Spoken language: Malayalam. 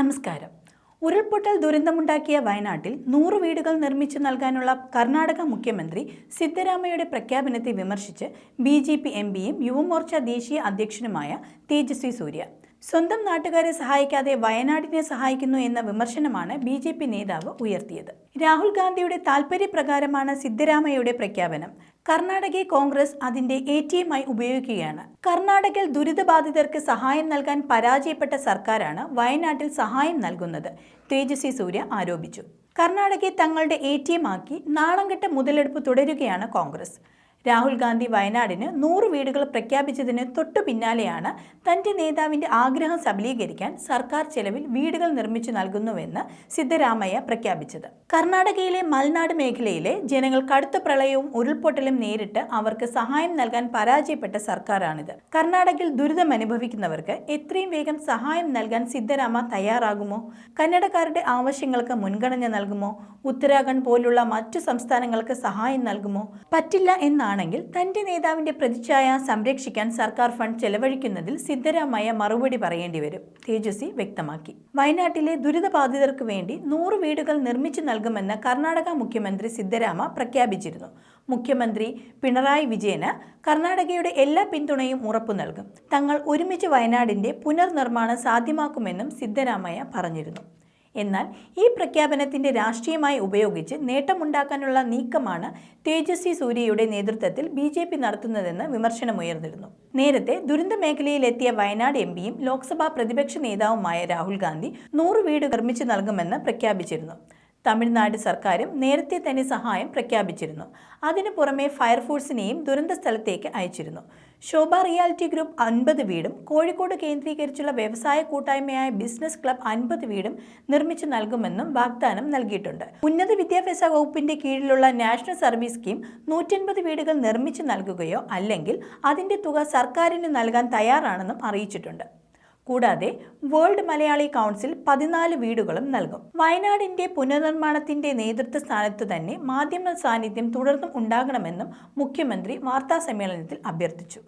നമസ്കാരം. ഉരുൾപൊട്ടൽ ദുരന്തമുണ്ടാക്കിയ വയനാട്ടിൽ നൂറ് വീടുകൾ നിർമ്മിച്ചു നൽകാനുള്ള കർണാടക മുഖ്യമന്ത്രി സിദ്ധരാമയ്യയുടെ പ്രഖ്യാപനത്തെ വിമർശിച്ച് ബി ജെ പി എം പിയും യുവമോർച്ച ദേശീയ അധ്യക്ഷനുമായ തേജസ്വി സൂര്യ. സ്വന്തം നാട്ടുകാരെ സഹായിക്കാതെ വയനാടിനെ സഹായിക്കുന്നു എന്ന വിമർശനമാണ് ബി ജെ പി നേതാവ് ഉയർത്തിയത്. രാഹുൽ ഗാന്ധിയുടെ താൽപര്യപ്രകാരമാണ് സിദ്ധരാമയ്യയുടെ പ്രഖ്യാപനം. കർണാടകയെ കോൺഗ്രസ് അതിന്റെ എ ടി എമ്മായി ഉപയോഗിക്കുകയാണ്. കർണാടകയിൽ ദുരിതബാധിതർക്ക് സഹായം നൽകാൻ പരാജയപ്പെട്ട സർക്കാരാണ് വയനാട്ടിൽ സഹായം നൽകുന്നത് തേജസ്വി സൂര്യ ആരോപിച്ചു. കർണാടകയെ തങ്ങളുടെ എ ടി എം ആക്കി നാളംകെട്ട മുതലെടുപ്പ് തുടരുകയാണ് കോൺഗ്രസ്. രാഹുൽ ഗാന്ധി വയനാടിന് നൂറ് വീടുകൾ പ്രഖ്യാപിച്ചതിന് തൊട്ടു പിന്നാലെയാണ് തന്റെ നേതാവിന്റെ ആഗ്രഹം സബലീകരിക്കാൻ സർക്കാർ ചെലവിൽ വീടുകൾ നിർമ്മിച്ചു നൽകുന്നുവെന്ന് സിദ്ധരാമയ്യ പ്രഖ്യാപിച്ചത്. കർണാടകയിലെ മൽനാട് മേഖലയിലെ ജനങ്ങൾ കടുത്ത പ്രളയവും ഉരുൾപൊട്ടലും നേരിട്ട് അവർക്ക് സഹായം നൽകാൻ പരാജയപ്പെട്ട സർക്കാരാണിത്. കർണാടകയിൽ ദുരിതം അനുഭവിക്കുന്നവർക്ക് എത്രയും വേഗം സഹായം നൽകാൻ സിദ്ധരാമ തയ്യാറാകുമോ? കന്നഡക്കാരുടെ ആവശ്യങ്ങൾക്ക് മുൻഗണന നൽകുമോ? ഉത്തരാഖണ്ഡ് പോലുള്ള മറ്റു സംസ്ഥാനങ്ങൾക്ക് സഹായം നൽകുമോ? പറ്റില്ല എന്നാണെങ്കിൽ തന്റെ നേതാവിന്റെ പ്രതിച്ഛായ സംരക്ഷിക്കാൻ സർക്കാർ ഫണ്ട് ചെലവഴിക്കുന്നതിൽ സിദ്ധരാമയ്യ മറുപടി പറയേണ്ടി വരും. തേജസ്വി വ്യക്തമാക്കി. വയനാട്ടിലെ ദുരിതബാധിതർക്ക് വേണ്ടി നൂറ് വീടുകൾ നിർമ്മിച്ചു നൽകുമെന്ന് കർണാടക മുഖ്യമന്ത്രി സിദ്ധരാമ പ്രഖ്യാപിച്ചിരുന്നു. മുഖ്യമന്ത്രി പിണറായി വിജയന് കർണാടകയുടെ എല്ലാ പിന്തുണയും ഉറപ്പു നൽകും. തങ്ങൾ ഒരുമിച്ച് വയനാടിന്റെ പുനർനിർമ്മാണം സാധ്യമാക്കുമെന്നും സിദ്ധരാമയ്യ പറഞ്ഞിരുന്നു. എന്നാൽ ഈ പ്രഖ്യാപനത്തിന്റെ രാഷ്ട്രീയമായി ഉപയോഗിച്ച് നേട്ടമുണ്ടാക്കാനുള്ള നീക്കമാണ് തേജസ്വി സൂര്യയുടെ നേതൃത്വത്തിൽ ബി ജെ പി നടത്തുന്നതെന്ന് വിമർശനമുയർന്നിരുന്നു നേരത്തെ ദുരന്ത മേഖലയിലെത്തിയ വയനാട് എം പിയും ലോക്സഭാ പ്രതിപക്ഷ നേതാവുമായ രാഹുൽ ഗാന്ധി നൂറ് വീട് നിർമ്മിച്ചു നൽകുമെന്ന് പ്രഖ്യാപിച്ചിരുന്നു. തമിഴ്നാട് സർക്കാരും നേരത്തെ തന്നെ സഹായം പ്രഖ്യാപിച്ചിരുന്നു. അതിനു പുറമെ ഫയർഫോഴ്സിനെയും ദുരന്ത സ്ഥലത്തേക്ക് അയച്ചിരുന്നു. ശോഭ റിയാലിറ്റി ഗ്രൂപ്പ് അൻപത് വീടും കോഴിക്കോട് കേന്ദ്രീകരിച്ചുള്ള വ്യവസായ കൂട്ടായ്മയായ ബിസിനസ് ക്ലബ് അൻപത് വീടും നിർമ്മിച്ചു നൽകുമെന്നും വാഗ്ദാനം നൽകിയിട്ടുണ്ട്. ഉന്നത വിദ്യാഭ്യാസ വകുപ്പിന്റെ കീഴിലുള്ള നാഷണൽ സർവീസ് സ്കീം നൂറ്റൻപത് വീടുകൾ നിർമ്മിച്ചു നൽകുകയോ അല്ലെങ്കിൽ അതിന്റെ തുക സർക്കാരിന് നൽകാൻ തയ്യാറാണെന്നും അറിയിച്ചിട്ടുണ്ട്. കൂടാതെ വേൾഡ് മലയാളി കൗൺസിൽ പതിനാല് വീടുകളും നൽകും. വയനാടിന്റെ പുനർനിർമ്മാണത്തിന്റെ നേതൃത്വ സ്ഥാനത്തു തന്നെ മാധ്യമ സാന്നിധ്യം തുടർന്നും ഉണ്ടാകണമെന്നും മുഖ്യമന്ത്രി വാർത്താസമ്മേളനത്തിൽ അഭ്യർത്ഥിച്ചു.